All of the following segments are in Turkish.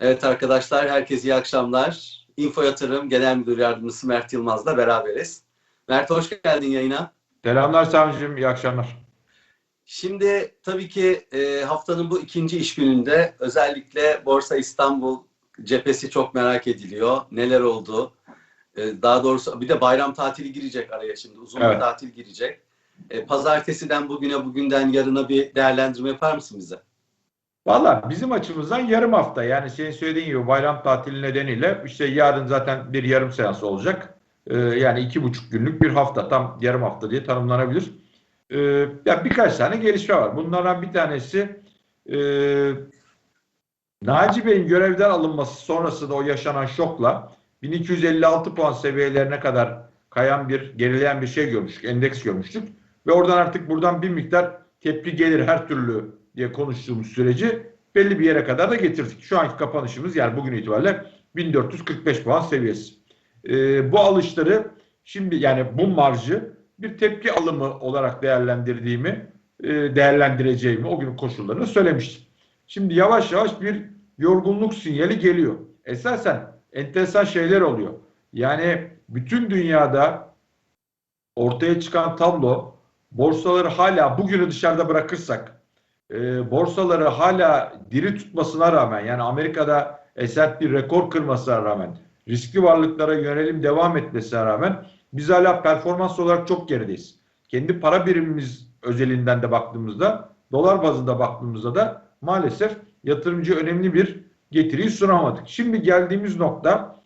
Evet arkadaşlar, herkese iyi akşamlar. Info Yatırım Genel Müdür Yardımcısı Mert Yılmaz'la beraberiz. Mert hoş geldin yayına. Selamlar Sami'cim, iyi akşamlar. Şimdi tabii ki e, haftanın bu ikinci iş gününde özellikle Borsa İstanbul cephesi çok merak ediliyor. Neler oldu? E, daha doğrusu bir de bayram tatili girecek araya şimdi. Uzun bir Evet. tatil girecek. E, pazartesiden bugüne, bugünden yarına bir değerlendirme yapar mısın bize? Valla bizim açımızdan yarım hafta yani senin söylediğin gibi bayram tatili nedeniyle işte yarın zaten bir yarım seans olacak. Ee, yani iki buçuk günlük bir hafta tam yarım hafta diye tanımlanabilir. Ee, ya birkaç tane gelişme var. Bunlardan bir tanesi e, Naci Bey'in görevden alınması sonrasında o yaşanan şokla 1256 puan seviyelerine kadar kayan bir gerileyen bir şey görmüştük. Endeks görmüştük. Ve oradan artık buradan bir miktar tepki gelir her türlü diye konuştuğumuz süreci belli bir yere kadar da getirdik. Şu anki kapanışımız yani bugün itibariyle 1445 puan seviyesi. Ee, bu alışları şimdi yani bu marjı bir tepki alımı olarak değerlendirdiğimi, e, değerlendireceğimi o günün koşullarını söylemiştim. Şimdi yavaş yavaş bir yorgunluk sinyali geliyor. Esasen enteresan şeyler oluyor. Yani bütün dünyada ortaya çıkan tablo borsaları hala bugünü dışarıda bırakırsak e, borsaları hala diri tutmasına rağmen yani Amerika'da S&P rekor kırmasına rağmen riskli varlıklara yönelim devam etmesine rağmen biz hala performans olarak çok gerideyiz. Kendi para birimimiz özelinden de baktığımızda dolar bazında baktığımızda da maalesef yatırımcı önemli bir getiriyi sunamadık. Şimdi geldiğimiz nokta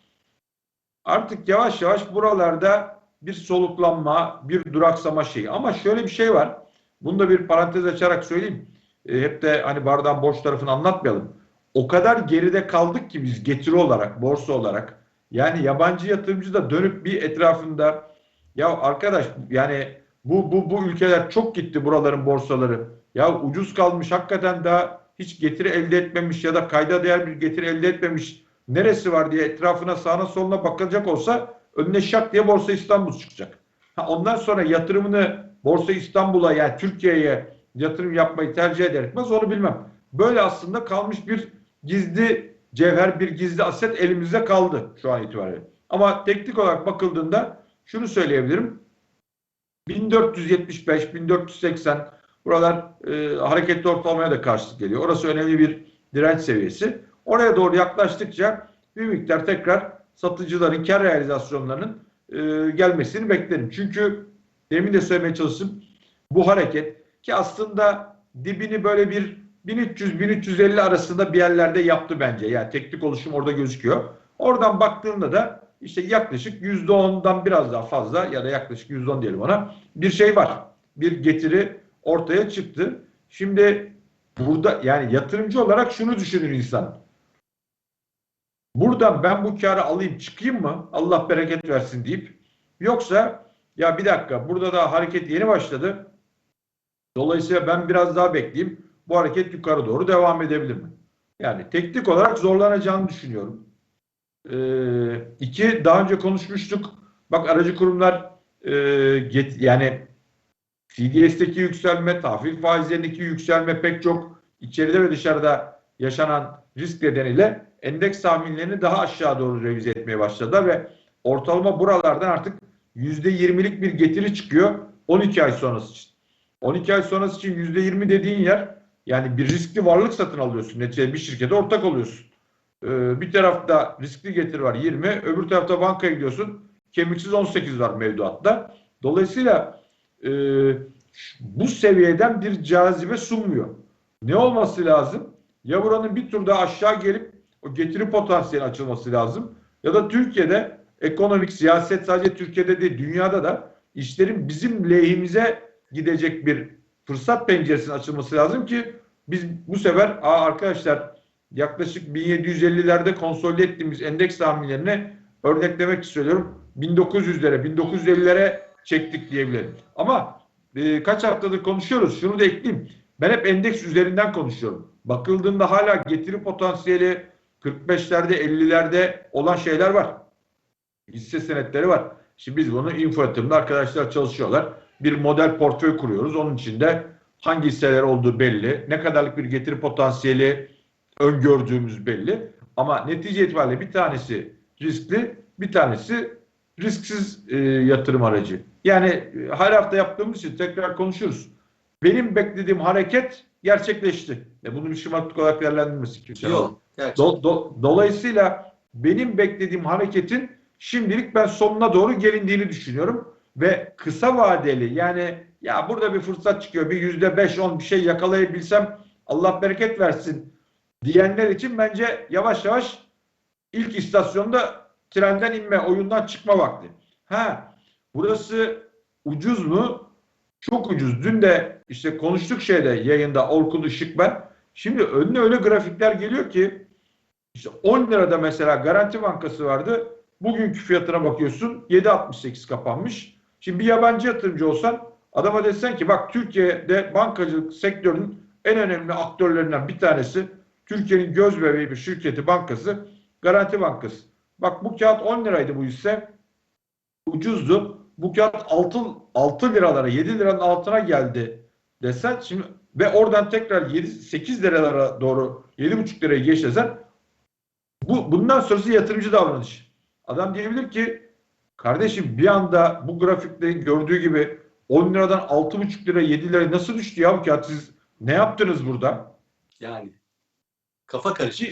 artık yavaş yavaş buralarda bir soluklanma, bir duraksama şeyi. Ama şöyle bir şey var. Bunu da bir parantez açarak söyleyeyim. E, hep de hani bardağın boş tarafını anlatmayalım. O kadar geride kaldık ki biz getiri olarak, borsa olarak. Yani yabancı yatırımcı da dönüp bir etrafında ya arkadaş yani bu bu bu ülkeler çok gitti buraların borsaları. Ya ucuz kalmış hakikaten daha hiç getiri elde etmemiş ya da kayda değer bir getiri elde etmemiş neresi var diye etrafına sağına soluna bakacak olsa önüne şak diye Borsa İstanbul çıkacak. Ha, ondan sonra yatırımını Borsa İstanbul'a yani Türkiye'ye yatırım yapmayı tercih eder etmez onu bilmem. Böyle aslında kalmış bir gizli cevher, bir gizli aset elimizde kaldı şu an itibariyle. Ama teknik olarak bakıldığında şunu söyleyebilirim. 1475, 1480 buralar e, hareketli ortalamaya da karşılık geliyor. Orası önemli bir direnç seviyesi. Oraya doğru yaklaştıkça bir miktar tekrar satıcıların kar realizasyonlarının e, gelmesini beklerim. Çünkü demin de söylemeye çalıştım. Bu hareket ki aslında dibini böyle bir 1300-1350 arasında bir yerlerde yaptı bence. Yani teknik oluşum orada gözüküyor. Oradan baktığında da işte yaklaşık %10'dan biraz daha fazla ya da yaklaşık %10 diyelim ona bir şey var. Bir getiri ortaya çıktı. Şimdi burada yani yatırımcı olarak şunu düşünür insan. Buradan ben bu karı alayım çıkayım mı? Allah bereket versin deyip yoksa ya bir dakika burada da hareket yeni başladı. Dolayısıyla ben biraz daha bekleyeyim. Bu hareket yukarı doğru devam edebilir mi? Yani teknik olarak zorlanacağını düşünüyorum. Ee, iki, daha önce konuşmuştuk. Bak aracı kurumlar e, get, yani CDS'teki yükselme, tahvil faizlerindeki yükselme pek çok içeride ve dışarıda yaşanan risk nedeniyle endeks tahminlerini daha aşağı doğru revize etmeye başladılar ve ortalama buralardan artık %20'lik bir getiri çıkıyor 12 ay sonrası için. 12 ay sonrası için %20 dediğin yer yani bir riskli varlık satın alıyorsun. Neticede bir şirkete ortak oluyorsun. Ee, bir tarafta riskli getiri var 20, öbür tarafta bankaya gidiyorsun. Kemiksiz 18 var mevduatta. Dolayısıyla e, bu seviyeden bir cazibe sunmuyor. Ne olması lazım? Ya buranın bir tur daha aşağı gelip o getiri potansiyeli açılması lazım. Ya da Türkiye'de ekonomik siyaset sadece Türkiye'de değil dünyada da işlerin bizim lehimize gidecek bir fırsat penceresinin açılması lazım ki biz bu sefer aa arkadaşlar yaklaşık 1750'lerde konsolide ettiğimiz endeks tahminlerini örneklemek söylüyorum. 1900'lere, 1950'lere çektik diyebilirim. Ama e, kaç haftadır konuşuyoruz. Şunu da ekleyeyim. Ben hep endeks üzerinden konuşuyorum. Bakıldığında hala getiri potansiyeli 45'lerde 50'lerde olan şeyler var. Hisse senetleri var. Şimdi biz bunu info arkadaşlar çalışıyorlar. Bir model portföy kuruyoruz. Onun içinde hangi hisseler olduğu belli. Ne kadarlık bir getiri potansiyeli öngördüğümüz belli. Ama netice itibariyle bir tanesi riskli, bir tanesi risksiz e, yatırım aracı. Yani e, her hafta yaptığımız için tekrar konuşuruz. Benim beklediğim hareket gerçekleşti. E, bunu bir şımarıklık olarak değerlendirmesi kimse. Yok. Do- do- dolayısıyla benim beklediğim hareketin şimdilik ben sonuna doğru gelindiğini düşünüyorum. Ve kısa vadeli yani ya burada bir fırsat çıkıyor bir yüzde beş on bir şey yakalayabilsem Allah bereket versin diyenler için bence yavaş yavaş ilk istasyonda trenden inme, oyundan çıkma vakti. Ha, burası ucuz mu? Çok ucuz. Dün de işte konuştuk şeyde yayında Orkun Işık ben. Şimdi önüne öyle grafikler geliyor ki işte 10 lirada mesela Garanti Bankası vardı. Bugünkü fiyatına bakıyorsun 7.68 kapanmış. Şimdi bir yabancı yatırımcı olsan adama desen ki bak Türkiye'de bankacılık sektörünün en önemli aktörlerinden bir tanesi Türkiye'nin göz bebeği bir şirketi bankası Garanti Bankası. Bak bu kağıt 10 liraydı bu hisse. Ucuzdu. Bu kağıt 6, 6 liralara 7 liranın altına geldi desen şimdi ve oradan tekrar 7 8 liralara doğru 7,5 liraya geç desen bu bundan sonrası yatırımcı davranış. Adam diyebilir ki kardeşim bir anda bu grafikte gördüğü gibi 10 liradan 6,5 lira 7 lira nasıl düştü ya bu kağıt siz ne yaptınız burada? Yani kafa karışık.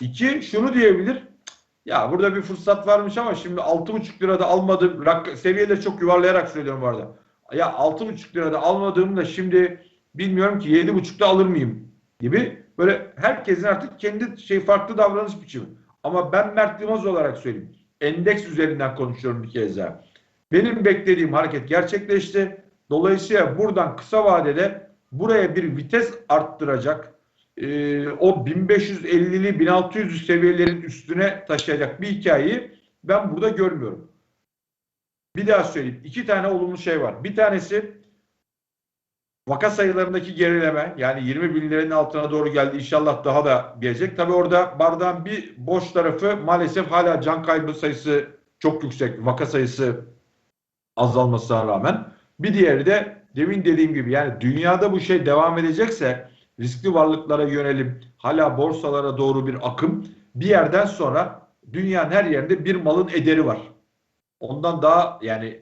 İki, iki şunu diyebilir. Ya burada bir fırsat varmış ama şimdi 6,5 lirada almadığım seviyeleri çok yuvarlayarak söylüyorum bu arada. Ya 6,5 lirada almadığımda şimdi bilmiyorum ki 7,5'da alır mıyım gibi böyle herkesin artık kendi şey farklı davranış biçimi. Ama ben Mert Yılmaz olarak söyleyeyim. Endeks üzerinden konuşuyorum bir kez daha. Benim beklediğim hareket gerçekleşti. Dolayısıyla buradan kısa vadede buraya bir vites arttıracak e, o 1550'li 1600 seviyelerin üstüne taşıyacak bir hikayeyi ben burada görmüyorum. Bir daha söyleyeyim. İki tane olumlu şey var. Bir tanesi vaka sayılarındaki gerileme yani 20 binlerin altına doğru geldi. İnşallah daha da gelecek. Tabi orada bardağın bir boş tarafı maalesef hala can kaybı sayısı çok yüksek. Vaka sayısı azalmasına rağmen. Bir diğeri de demin dediğim gibi yani dünyada bu şey devam edecekse riskli varlıklara yönelim, hala borsalara doğru bir akım bir yerden sonra dünyanın her yerinde bir malın ederi var. Ondan daha yani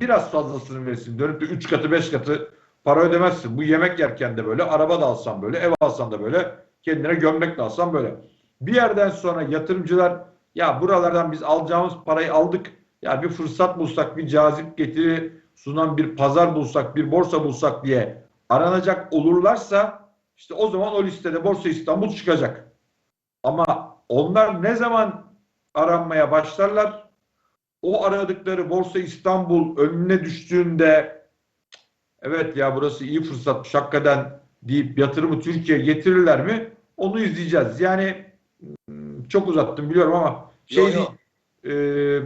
biraz fazlasını verirsin. Dönüp de 3 katı 5 katı para ödemezsin. Bu yemek yerken de böyle, araba da alsan böyle, ev alsan da böyle, kendine gömlek de alsan böyle. Bir yerden sonra yatırımcılar ya buralardan biz alacağımız parayı aldık. Ya bir fırsat bulsak, bir cazip getiri sunan bir pazar bulsak, bir borsa bulsak diye aranacak olurlarsa işte o zaman o listede Borsa İstanbul çıkacak. Ama onlar ne zaman aranmaya başlarlar? O aradıkları Borsa İstanbul önüne düştüğünde evet ya burası iyi fırsatmış hakikaten deyip yatırımı Türkiye'ye getirirler mi? Onu izleyeceğiz. Yani hmm, çok uzattım biliyorum ama şey Yo, yo. e,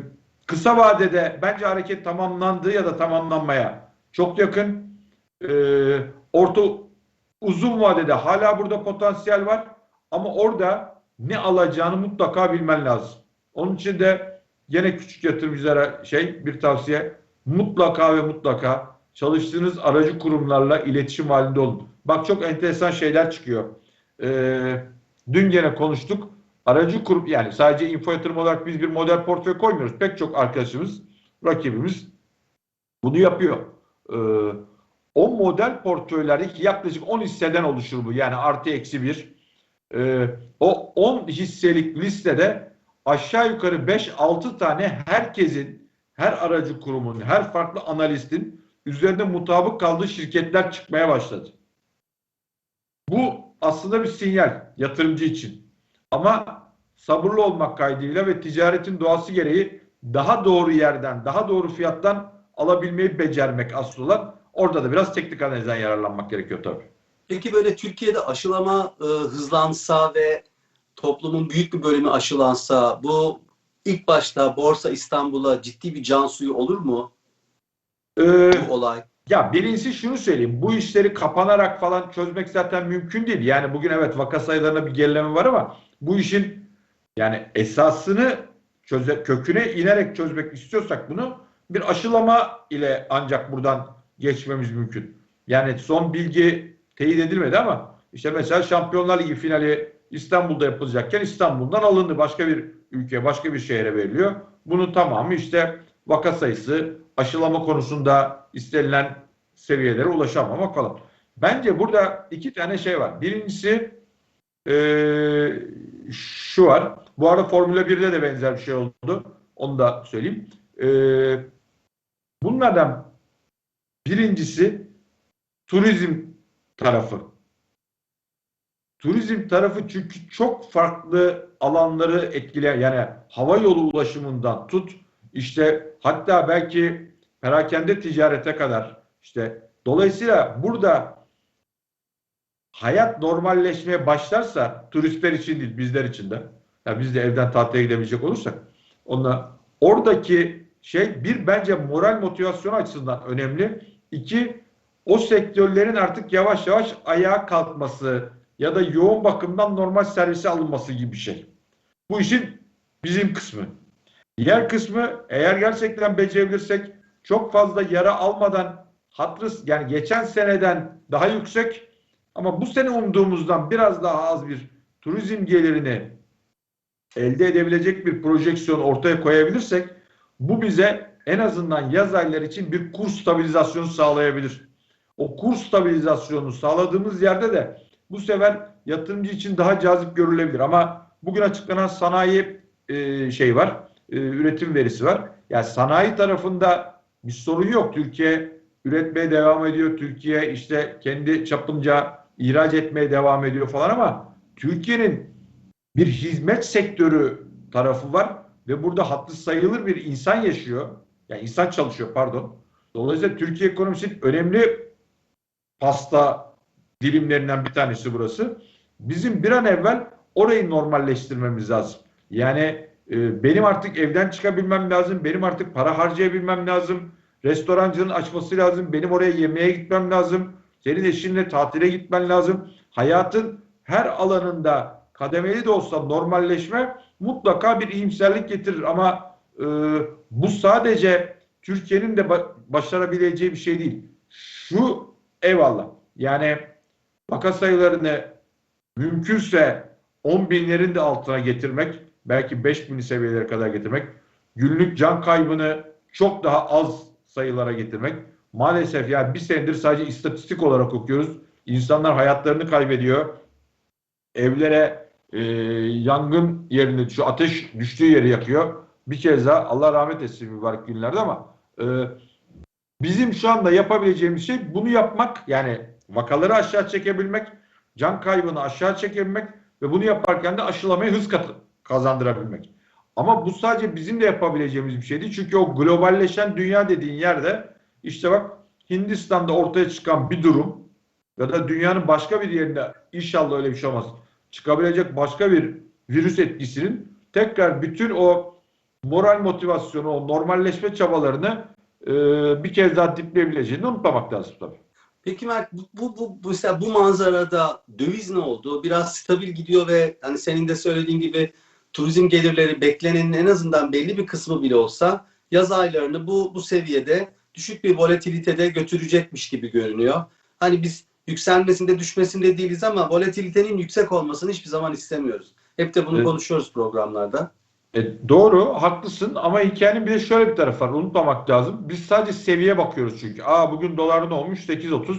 kısa vadede bence hareket tamamlandı ya da tamamlanmaya çok yakın. E, orta uzun vadede hala burada potansiyel var ama orada ne alacağını mutlaka bilmen lazım. Onun için de gene küçük yatırımcılara şey bir tavsiye mutlaka ve mutlaka çalıştığınız aracı kurumlarla iletişim halinde olun. Bak çok enteresan şeyler çıkıyor. Ee, dün gene konuştuk. Aracı kurum yani sadece info yatırım olarak biz bir model portföy koymuyoruz. Pek çok arkadaşımız, rakibimiz bunu yapıyor. Ee, o model portföylerdeki yaklaşık 10 hisseden oluşur bu. Yani artı eksi bir. Ee, o 10 hisselik listede aşağı yukarı 5-6 tane herkesin, her aracı kurumun, her farklı analistin üzerinde mutabık kaldığı şirketler çıkmaya başladı. Bu aslında bir sinyal yatırımcı için. Ama sabırlı olmak kaydıyla ve ticaretin doğası gereği daha doğru yerden, daha doğru fiyattan alabilmeyi becermek asıl olan. Orada da biraz teknik analizden yararlanmak gerekiyor tabii. Peki böyle Türkiye'de aşılama e, hızlansa ve toplumun büyük bir bölümü aşılansa bu ilk başta Borsa İstanbul'a ciddi bir can suyu olur mu Ee, bu olay? Ya birincisi şunu söyleyeyim. Bu işleri kapanarak falan çözmek zaten mümkün değil. Yani bugün evet vaka sayılarında bir gerileme var ama bu işin yani esasını çöze, köküne inerek çözmek istiyorsak bunu bir aşılama ile ancak buradan geçmemiz mümkün. Yani son bilgi teyit edilmedi ama işte mesela Şampiyonlar Ligi finali İstanbul'da yapılacakken İstanbul'dan alındı. Başka bir ülke, başka bir şehre veriliyor. Bunun tamamı işte vaka sayısı, aşılama konusunda istenilen seviyelere ulaşamamak falan. Bence burada iki tane şey var. Birincisi eee, şu var. Bu arada Formula 1'de de benzer bir şey oldu. Onu da söyleyeyim. Eee, bunlardan birincisi turizm tarafı. Turizm tarafı çünkü çok farklı alanları etkileyen yani hava yolu ulaşımından tut işte hatta belki perakende ticarete kadar işte dolayısıyla burada hayat normalleşmeye başlarsa turistler için değil bizler için de ya biz de evden tatile gidebilecek olursak onunla oradaki şey bir bence moral motivasyon açısından önemli. İki o sektörlerin artık yavaş yavaş ayağa kalkması ya da yoğun bakımdan normal servise alınması gibi bir şey. Bu işin bizim kısmı. Diğer kısmı eğer gerçekten becerebilirsek çok fazla yara almadan hatrı yani geçen seneden daha yüksek ama bu sene umduğumuzdan biraz daha az bir turizm gelirini elde edebilecek bir projeksiyon ortaya koyabilirsek bu bize en azından yaz ayları için bir kur stabilizasyonu sağlayabilir. O kur stabilizasyonu sağladığımız yerde de bu sefer yatırımcı için daha cazip görülebilir. Ama bugün açıklanan sanayi e, şey var, e, üretim verisi var. Yani sanayi tarafında bir sorun yok. Türkiye üretmeye devam ediyor. Türkiye işte kendi çapınca ihraç etmeye devam ediyor falan ama Türkiye'nin bir hizmet sektörü tarafı var ve burada hatlı sayılır bir insan yaşıyor. Yani insan çalışıyor pardon. Dolayısıyla Türkiye ekonomisinin önemli pasta dilimlerinden bir tanesi burası. Bizim bir an evvel orayı normalleştirmemiz lazım. Yani e, benim artık evden çıkabilmem lazım. Benim artık para harcayabilmem lazım. Restorancının açması lazım. Benim oraya yemeğe gitmem lazım. Senin eşinle tatile gitmen lazım. Hayatın her alanında kademeli de olsa normalleşme mutlaka bir iyimserlik getirir. Ama e, bu sadece Türkiye'nin de ba- başarabileceği bir şey değil. Şu eyvallah. Yani vaka sayılarını mümkünse 10 binlerin de altına getirmek, belki 5 bin seviyelere kadar getirmek, günlük can kaybını çok daha az sayılara getirmek. Maalesef yani bir senedir sadece istatistik olarak okuyoruz. İnsanlar hayatlarını kaybediyor. Evlere e, yangın yerini, şu ateş düştüğü yeri yakıyor. Bir kez daha Allah rahmet etsin mübarek günlerde ama e, bizim şu anda yapabileceğimiz şey bunu yapmak. Yani vakaları aşağı çekebilmek, can kaybını aşağı çekebilmek ve bunu yaparken de aşılamaya hız katı kazandırabilmek. Ama bu sadece bizim de yapabileceğimiz bir şey değil. Çünkü o globalleşen dünya dediğin yerde işte bak Hindistan'da ortaya çıkan bir durum ya da dünyanın başka bir yerinde inşallah öyle bir şey olmaz. Çıkabilecek başka bir virüs etkisinin tekrar bütün o moral motivasyonu, o normalleşme çabalarını e, bir kez daha dipleyebileceğini unutmamak lazım tabii. Peki Mert bu, bu, bu, mesela bu manzarada döviz ne oldu? Biraz stabil gidiyor ve hani senin de söylediğin gibi turizm gelirleri beklenenin en azından belli bir kısmı bile olsa yaz aylarını bu, bu seviyede düşük bir volatilitede götürecekmiş gibi görünüyor. Hani biz yükselmesinde düşmesinde değiliz ama volatilitenin yüksek olmasını hiçbir zaman istemiyoruz. Hep de bunu Evet. konuşuyoruz programlarda. E, doğru, haklısın ama hikayenin bir de şöyle bir tarafı var. Unutmamak lazım. Biz sadece seviye bakıyoruz çünkü. Aa bugün dolar ne olmuş? 8.30.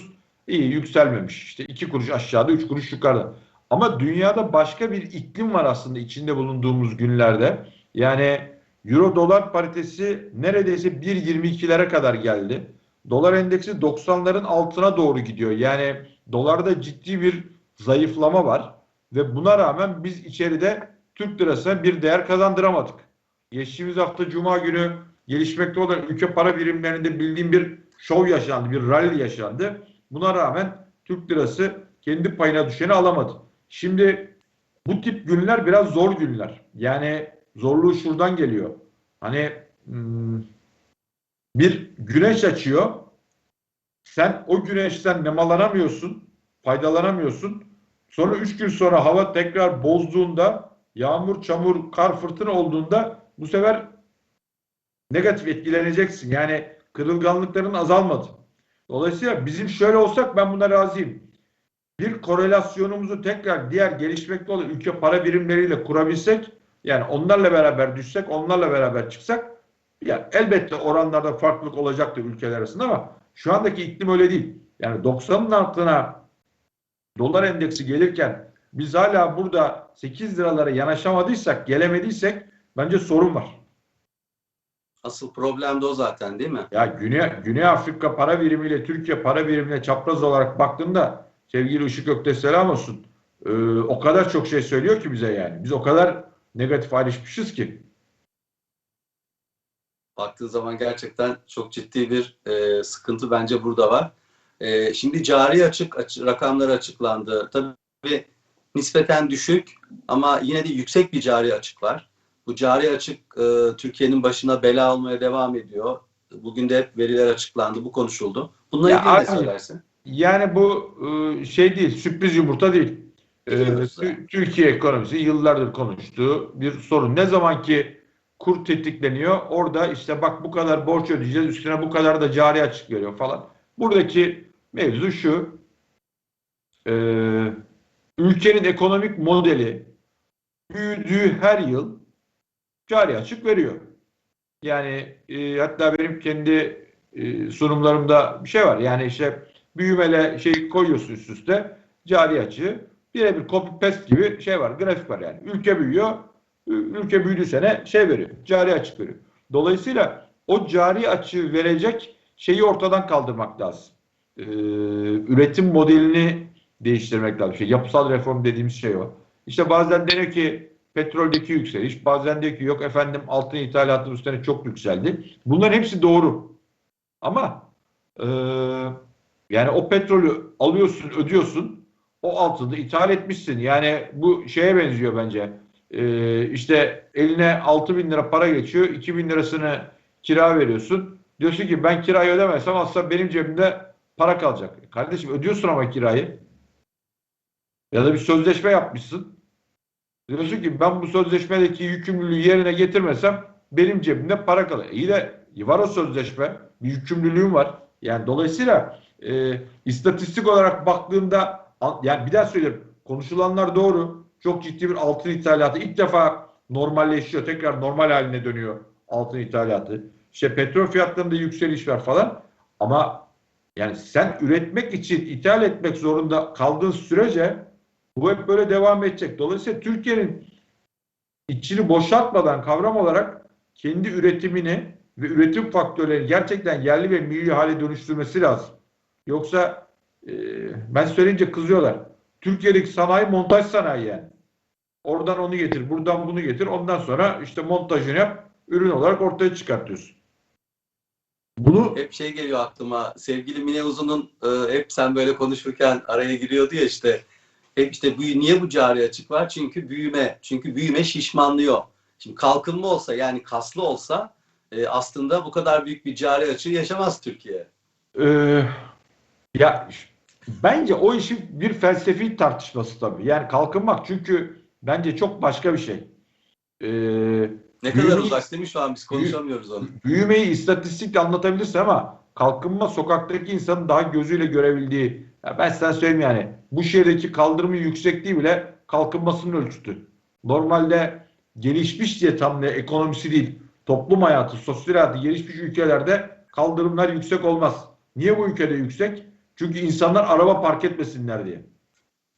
İyi yükselmemiş. İşte 2 kuruş aşağıda, 3 kuruş yukarıda. Ama dünyada başka bir iklim var aslında içinde bulunduğumuz günlerde. Yani Euro dolar paritesi neredeyse 1.22'lere kadar geldi. Dolar endeksi 90'ların altına doğru gidiyor. Yani dolarda ciddi bir zayıflama var ve buna rağmen biz içeride Türk lirasına bir değer kazandıramadık. Geçtiğimiz hafta Cuma günü gelişmekte olan ülke para birimlerinde bildiğim bir şov yaşandı, bir rally yaşandı. Buna rağmen Türk lirası kendi payına düşeni alamadı. Şimdi bu tip günler biraz zor günler. Yani zorluğu şuradan geliyor. Hani hmm, bir güneş açıyor. Sen o güneşten nemalanamıyorsun, faydalanamıyorsun. Sonra üç gün sonra hava tekrar bozduğunda yağmur, çamur, kar, fırtına olduğunda bu sefer negatif etkileneceksin. Yani kırılganlıkların azalmadı. Dolayısıyla bizim şöyle olsak ben buna razıyım. Bir korelasyonumuzu tekrar diğer gelişmekte olan ülke para birimleriyle kurabilsek yani onlarla beraber düşsek onlarla beraber çıksak yani elbette oranlarda farklılık olacaktır ülkeler arasında ama şu andaki iklim öyle değil. Yani 90'ın altına dolar endeksi gelirken biz hala burada 8 liralara yanaşamadıysak, gelemediysek bence sorun var. Asıl problem de o zaten değil mi? Ya Güney, Güney Afrika para birimiyle Türkiye para birimine çapraz olarak baktığında sevgili Işık Ökte selam olsun. Ee, o kadar çok şey söylüyor ki bize yani. Biz o kadar negatif ayrışmışız ki. Baktığı zaman gerçekten çok ciddi bir e, sıkıntı bence burada var. E, şimdi cari açık, açı- rakamlar açıklandı. Tabii nispeten düşük ama yine de yüksek bir cari açık var. Bu cari açık e, Türkiye'nin başına bela olmaya devam ediyor. Bugün de hep veriler açıklandı, bu konuşuldu. Bununla Ya ilgili ne söylersin? Yani bu e, şey değil, sürpriz yumurta değil. Ee, Tü- Türkiye ekonomisi yıllardır konuştuğu bir sorun. Ne zaman ki kur tetikleniyor, orada işte bak bu kadar borç ödeyeceğiz, üstüne bu kadar da cari açık veriyor falan. Buradaki mevzu şu, e, ülkenin ekonomik modeli büyüdüğü her yıl cari açık veriyor. Yani e, hatta benim kendi e, sunumlarımda bir şey var. Yani işte büyümele şey koyuyorsun üst üste cari açığı birebir copy paste gibi şey var grafik var yani. Ülke büyüyor ülke büyüdüğü sene şey veriyor cari açık veriyor. Dolayısıyla o cari açığı verecek şeyi ortadan kaldırmak lazım. Ee, üretim modelini değiştirmek lazım. Şey, yapısal reform dediğimiz şey o. İşte bazen deniyor ki petroldeki yükseliş, bazen diyor ki yok efendim altın ithalatı bu çok yükseldi. Bunların hepsi doğru. Ama e, yani o petrolü alıyorsun, ödüyorsun. O altını ithal etmişsin. Yani bu şeye benziyor bence. E, işte eline 6 bin lira para geçiyor. 2 bin lirasını kira veriyorsun. Diyorsun ki ben kirayı ödemezsem aslında benim cebimde para kalacak. Kardeşim ödüyorsun ama kirayı. Ya da bir sözleşme yapmışsın. Diyorsun ki ben bu sözleşmedeki yükümlülüğü yerine getirmesem benim cebimde para kalır. İyi de var o sözleşme. Bir yükümlülüğüm var. Yani dolayısıyla e, istatistik olarak baktığında an- yani bir daha söyleyeyim konuşulanlar doğru. Çok ciddi bir altın ithalatı ilk defa normalleşiyor. Tekrar normal haline dönüyor altın ithalatı. İşte petrol fiyatlarında yükseliş var falan. Ama yani sen üretmek için ithal etmek zorunda kaldığın sürece bu hep böyle devam edecek. Dolayısıyla Türkiye'nin içini boşaltmadan kavram olarak kendi üretimini ve üretim faktörlerini gerçekten yerli ve milli hale dönüştürmesi lazım. Yoksa e, ben söyleyince kızıyorlar. Türkiye'deki sanayi montaj sanayi yani. Oradan onu getir, buradan bunu getir. Ondan sonra işte montajını yap, ürün olarak ortaya çıkartıyorsun. Bunu Hep şey geliyor aklıma. Sevgili Mine Uzun'un e, hep sen böyle konuşurken araya giriyordu ya işte. Hep işte bu, niye bu cari açık var? Çünkü büyüme. Çünkü büyüme şişmanlıyor. Şimdi kalkınma olsa yani kaslı olsa e, aslında bu kadar büyük bir cari açığı yaşamaz Türkiye. Ee, ya bence o işin bir felsefi tartışması tabii. Yani kalkınmak çünkü bence çok başka bir şey. Ee, Ne kadar Büyümeyi- uzak değil mi şu an biz konuşamıyoruz onu. büyümeyi istatistikle anlatabilirsin ama kalkınma sokaktaki insanın daha gözüyle görebildiği. Ya ben sana söyleyeyim yani bu şehirdeki kaldırımın yüksekliği bile kalkınmasının ölçütü. Normalde gelişmiş diye tam ne ekonomisi değil toplum hayatı, sosyal hayatı gelişmiş ülkelerde kaldırımlar yüksek olmaz. Niye bu ülkede yüksek? Çünkü insanlar araba park etmesinler diye.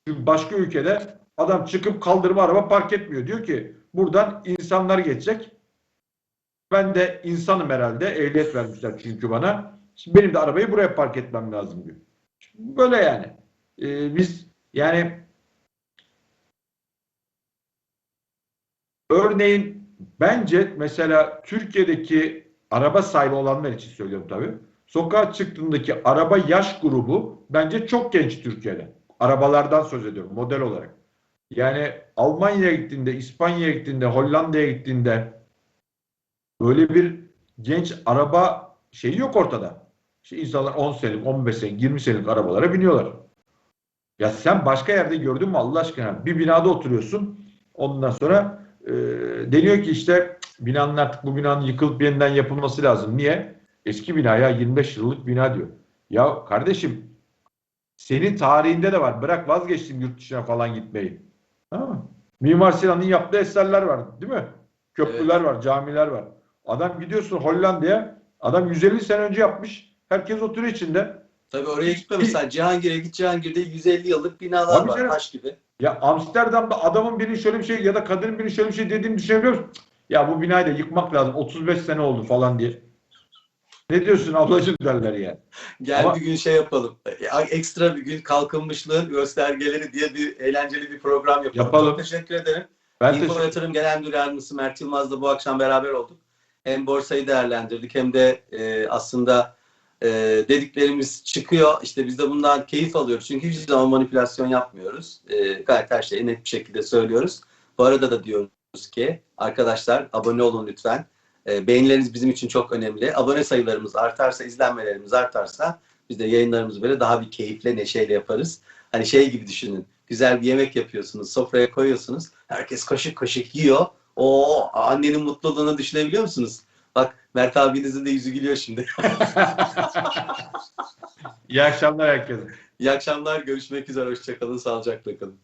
Çünkü başka ülkede adam çıkıp kaldırıma araba park etmiyor. Diyor ki buradan insanlar geçecek. Ben de insanım herhalde. Ehliyet vermişler çünkü bana. Şimdi benim de arabayı buraya park etmem lazım diyor. Şimdi Böyle yani. Ee, biz yani örneğin bence mesela Türkiye'deki araba sahibi olanlar için söylüyorum tabii. Sokağa çıktığındaki araba yaş grubu bence çok genç Türkiye'de. Arabalardan söz ediyorum model olarak. Yani Almanya'ya gittiğinde, İspanya'ya gittiğinde, Hollanda'ya gittiğinde böyle bir genç araba şeyi yok ortada. İşte insanlar 10 senelik, 15 senelik, 20 senelik arabalara biniyorlar. Ya sen başka yerde gördün mü Allah aşkına? Bir binada oturuyorsun. Ondan sonra e, deniyor ki işte "Cık, binanın artık bu binanın yıkılıp yeniden yapılması lazım. Niye? Eski bina ya 25 yıllık bina diyor. Ya kardeşim Senin tarihinde de var. Bırak vazgeçtim yurt dışına falan gitmeyi. Mimar Sinan'ın yaptığı eserler var değil mi? Köprüler var, camiler var. Adam gidiyorsun Hollanda'ya. Adam 150 sene önce yapmış. Herkes oturuyor içinde. Tabii oraya gitme mesela Cihangir'e git Cihangir'de 150 yıllık binalar Tabii var canım. taş gibi. Ya Amsterdam'da adamın biri şöyle bir şey ya da kadının biri şöyle bir şey dediğini düşünebiliyor musun? Ya bu binayı da yıkmak lazım. 35 sene oldu falan diye. Ne diyorsun ablacığım derler yani. Gel Ama- bir gün şey yapalım. Ekstra bir gün kalkınmışlığın göstergeleri diye bir eğlenceli bir program yapalım. Yapalım. Çok teşekkür ederim. Ben İnfo teşekkür Yatırım Genel Müdür Yardımcısı Mert Yılmaz'la bu akşam beraber olduk. Hem borsayı değerlendirdik hem de e, aslında e, dediklerimiz çıkıyor. İşte biz de bundan keyif alıyoruz. Çünkü hiçbir zaman manipülasyon yapmıyoruz. E, gayet her şeyi net bir şekilde söylüyoruz. Bu arada da diyoruz ki arkadaşlar abone olun lütfen. E, beğenileriniz bizim için çok önemli. Abone sayılarımız artarsa, izlenmelerimiz artarsa biz de yayınlarımızı böyle daha bir keyifle, neşeyle yaparız. Hani şey gibi düşünün. Güzel bir yemek yapıyorsunuz, sofraya koyuyorsunuz. Herkes kaşık kaşık yiyor. O annenin mutluluğunu düşünebiliyor musunuz? Bak Mert abinizin de yüzü gülüyor şimdi. İyi akşamlar herkese. İyi akşamlar, görüşmek üzere, hoşçakalın, sağlıcakla kalın.